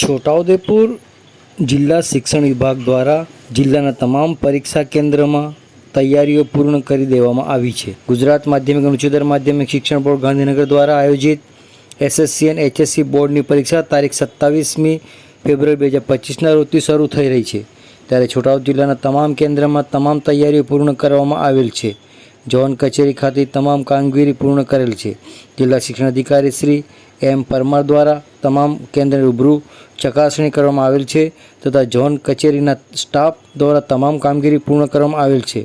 છોટાઉદેપુર જિલ્લા શિક્ષણ વિભાગ દ્વારા જિલ્લાના તમામ પરીક્ષા કેન્દ્રમાં તૈયારીઓ પૂર્ણ કરી દેવામાં આવી છે. ગુજરાત માધ્યમિક અને ઉચ્ચતર માધ્યમિક શિક્ષણ બોર્ડ ગાંધીનગર દ્વારા આયોજિત એસએસસી અને એચએસસી બોર્ડની પરીક્ષા તારીખ સત્તાવીસમી ફેબ્રુઆરી બે હજાર પચીસના રોજથી શરૂ થઈ રહી છે. ત્યારે છોટાઉદ જિલ્લાના તમામ કેન્દ્રમાં તમામ તૈયારીઓ પૂર્ણ કરવામાં આવેલ છે. ઝોન કચેરી ખાતે તમામ કામગીરી પૂર્ણ કરેલ છે. જિલ્લા શિક્ષણ અધિકારી શ્રી એમ પરમાર દ્વારા તમામ કેન્દ્ર રૂબરૂ ચકાસણી કરવામાં આવેલ છે તથા ઝોન કચેરીના સ્ટાફ દ્વારા તમામ કામગીરી પૂર્ણ કરવામાં આવેલ છે.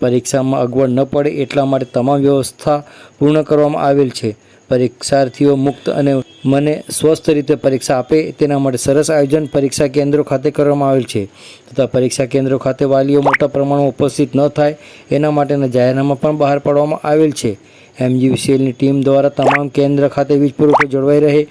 પરીક્ષામાં અગવડ ન પડે એટલા માટે તમામ વ્યવસ્થા પૂર્ણ કરવામાં આવેલ છે. પરીક્ષાર્થીઓ મુક્ત અને મને સ્વસ્થ રીતે પરીક્ષા આપે તેના માટે સરસ આયોજન પરીક્ષા કેન્દ્રો ખાતે કરવામાં આવેલ છે. તથા પરીક્ષા કેન્દ્રો ખાતે વાલીઓ મોટા પ્રમાણમાં ઉપસ્થિત ન થાય એના માટેના જાહેરનામા પણ બહાર પાડવામાં આવેલ છે. એમજીવીસીએલની ટીમ દ્વારા તમામ કેન્દ્ર ખાતે વીજ પુરવઠો જળવાઈ રહે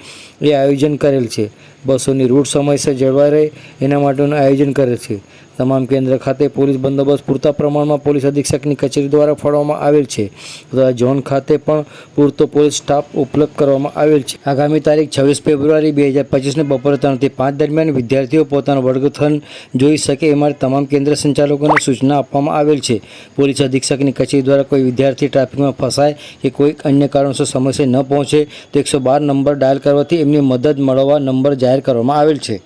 એ આયોજન કરેલ છે. બસોની રૂટ સમયસર જળવાઈ રહે એના માટેનું આયોજન કરેલ છે. તમામ કેન્દ્ર ખાતે પોલીસ બંદોબસ્ત પૂરતા પ્રમાણમાં પોલીસ અધિક્ષકની કચેરી દ્વારા ફાળવવામાં આવેલ છે. તથા ઝોન ખાતે પણ પૂરતો પોલીસ સ્ટાફ ઉપલબ્ધ કરવામાં આવેલ છે. આગામી તારીખ છવ્વીસ ફેબ્રુઆરી બે હજાર પચીસને બપોરે ત્રણથી પાંચ દરમિયાન વિદ્યાર્થીઓ પોતાનું વર્ગથન જોઈ શકે એ માટે તમામ કેન્દ્ર સંચાલકોને સૂચના આપવામાં આવેલ છે. પોલીસ અધિક્ષકની કચેરી દ્વારા કોઈ વિદ્યાર્થી ટ્રાફિકમાં ફસાય કે કોઈ અન્ય કારણોસર સમસ્યા ન પહોંચે તો એકસો બાર નંબર ડાયલ કરવાથી એમની મદદ મળવા નંબર જાહેર કરવામાં આવેલ છે.